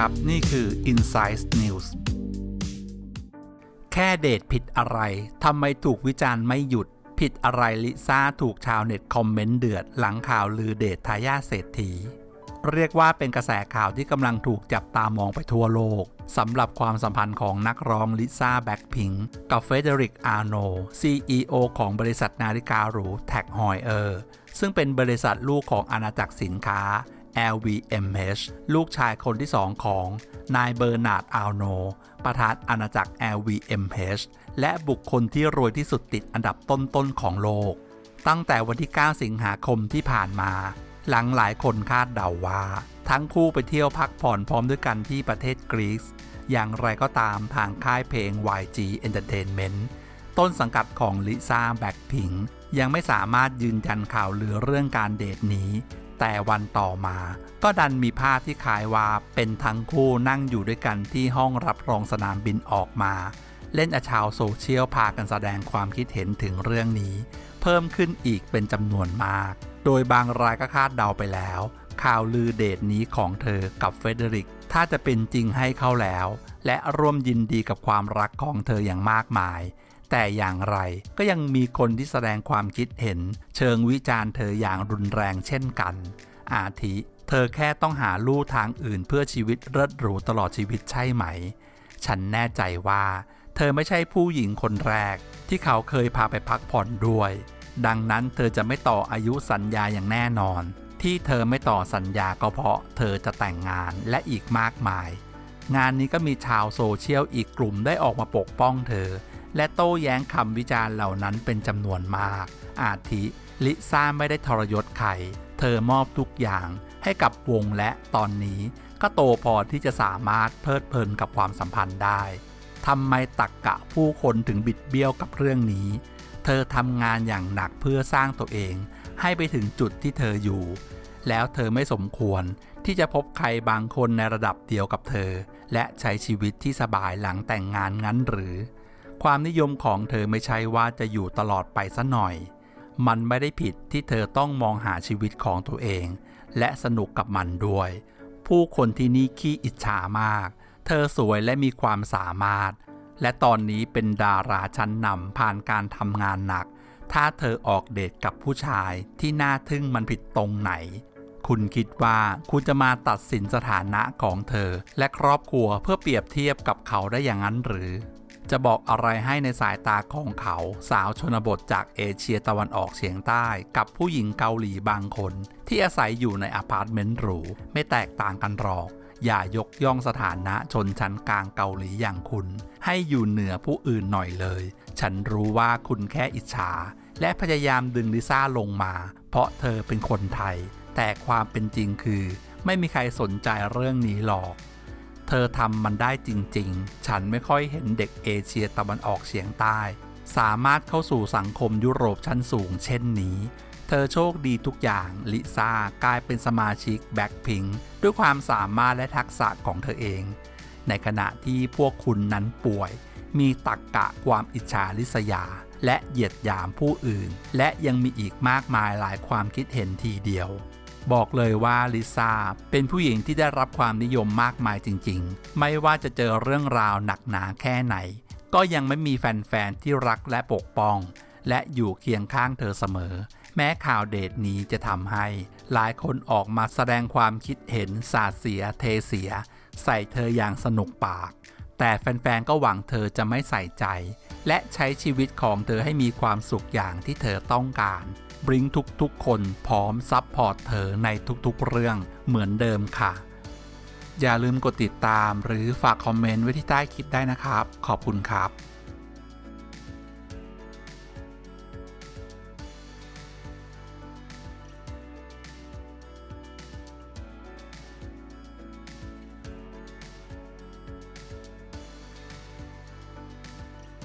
ครับ นี่คือ Insight News แค่เดทผิดอะไร ทำไมถูกวิจารณ์ไม่หยุด ผิดอะไรลิซ่าถูกชาวเน็ตคอมเมนต์เดือด หลังข่าวลือเดททายาทเศรษฐี เรียกว่าเป็นกระแสข่าวที่กำลังถูกจับตามองไปทั่วโลกสำหรับความสัมพันธ์ของนักร้องลิซ่าแบ็คพิงกับเฟเดริกอาร์โน CEO ของบริษัทนาฬิกาหรูแท็กฮอยเออร์ซึ่งเป็นบริษัทลูกของอาณาจักรสินค้า LVMH ลูกชายคนที่สองของนายเบอร์นาร์ดอาร์โน ประธานอาณาจักร LVMH และบุคคลที่รวยที่สุดติดอันดับต้นๆของโลก ตั้งแต่วันที่ 9 สิงหาคมที่ผ่านมา หลังหลายคนคาดเดาว่า ทั้งคู่ไปเที่ยวพักผ่อนพร้อมด้วยกันที่ประเทศกรีซอย่างไรก็ตามทางค่ายเพลง YG Entertainment ต้นสังกัดของลิซ่าแบ็คพิงยังไม่สามารถยืนยันข่าวลือเรื่องการเดทนี้ แต่วันต่อมา ก็ดันมีภาพที่คล้ายว่าเป็นทั้งคู่นั่งอยู่ด้วยกันที่ห้องรับรองสนามบินออกมา เล่นอาชาวโซเชียลพากันแสดงความคิดเห็นถึงเรื่องนี้ เพิ่มขึ้นอีกเป็นจำนวนมาก โดยบางรายก็คาดเดาไปแล้ว ข่าวลือเดทนี้ของเธอกับเฟเดริก ถ้าจะเป็นจริงให้เข้าแล้ว และร่วมยินดีกับความรักของเธออย่างมากมาย แต่อย่างไรก็ยังมีคนที่แสดงความคิดเห็น เชิงวิจารณ์เธออย่างรุนแรงเช่นกัน อาทิ เธอแค่ต้องหาลู่ทางอื่นเพื่อชีวิตเลิศหรูตลอดชีวิตใช่ไหม ฉันแน่ใจว่า เธอไม่ใช่ผู้หญิงคนแรก ที่เขาเคยพาไปพักผ่อนด้วย ดังนั้นเธอจะไม่ต่ออายุสัญญาอย่างแน่นอน ที่เธอไม่ต่อสัญญาก็เพราะเธอจะแต่งงานและอีกมากมาย งานนี้ก็มีชาวโซเชียลอีกกลุ่มได้ออกมาปกป้องเธอ และโต้แย้งคำวิจารณ์เหล่านั้นเป็นจำนวนมาก อาทิลิซ่าไม่ได้ทรยศใคร เธอมอบทุกอย่างให้กับวงและตอนนี้ ก็โตพอที่จะสามารถเพลิดเพลินกับความสัมพันธ์ได้ทำไมตักกะผู้คนถึงบิดเบี้ยวกับเรื่องนี้ เธอทำงานอย่างหนักเพื่อสร้างตัวเอง ให้ไปถึงจุดที่เธออยู่ แล้วเธอไม่สมควรที่จะพบใครบางคนในระดับเดียวกับเธอ และใช้ชีวิตที่สบายหลังแต่งงานงั้นหรือ ความนิยมของเธอไม่ใช่ว่าจะอยู่ตลอดไปซะหน่อย มันไม่ได้ผิดที่เธอต้องมองหาชีวิตของตัวเอง และสนุกกับมันด้วย ผู้คนที่นี่ขี้อิจฉามาก เธอสวยและมีความสามารถ และตอนนี้เป็นดาราชั้นนำผ่านการทำงานหนัก ถ้าเธอออกเดทกับผู้ชายที่น่าทึ่งมันผิดตรงไหน คุณคิดว่าคุณจะมาตัดสินสถานะของเธอ และครอบครัวเพื่อเปรียบเทียบกับเขาได้อย่างนั้นหรือ จะบอกอะไรให้ในสายตาของเขาสาวชนบทจากเอเชียตะวันออกเฉียงใต้ กับผู้หญิงเกาหลีบางคน ที่อาศัยอยู่ในอพาร์ตเมนต์หรู ไม่แตกต่างกันหรอกอย่ายกย่องสถานะชนชั้นกลางเกาหลีอย่างคุณ ให้อยู่เหนือผู้อื่นหน่อยเลย ฉันรู้ว่าคุณแค่อิจฉา และพยายามดึงลิซ่าลงมา เพราะเธอเป็นคนไทย แต่ความเป็นจริงคือ ไม่มีใครสนใจเรื่องนี้หรอก ธอทำมันได้จริงๆ ฉันไม่ค่อยเห็นเด็กเอเชียตะวันออกเฉียงใต้ สามารถเข้าสู่สังคมยุโรปชั้นสูงเช่นนี้ เธอโชคดีทุกอย่างลิซ่ากลายเป็นสมาชิกแบ็คพิงด้วยความสามารถและทักษะของเธอเอง ในขณะที่พวกคุณนั้นป่วย มีตักกะความอิจฉาริษยา และเหยียดหยามผู้อื่น และยังมีอีกมากมายหลายความคิดเห็นทีเดียว บอกเลยว่าลิซ่าเป็นผู้หญิงที่ได้รับความนิยมมากมายจริง ๆ ไม่ว่าจะเจอเรื่องราวหนักหนาแค่ไหน ก็ยังไม่มีแฟนๆที่รักและปกป้อง และอยู่เคียงข้างเธอเสมอ แม้ข่าวเดทนี้จะทำให้ หลายคนออกมาแสดงความคิดเห็นสาดเสียเทเสีย ใส่เธออย่างสนุกปาก แต่แฟนๆก็หวังเธอจะไม่ใส่ใจ และใช้ชีวิตของเธอให้มีความสุขอย่างที่เธอต้องการ บริงทุกๆ คนพร้อมซับพอร์ตเธอในทุกๆ เรื่องเหมือนเดิมค่ะ อย่าลืมกดติดตามหรือฝากคอมเมนต์ไว้ที่ใต้คลิปได้นะครับ ขอบคุณครับ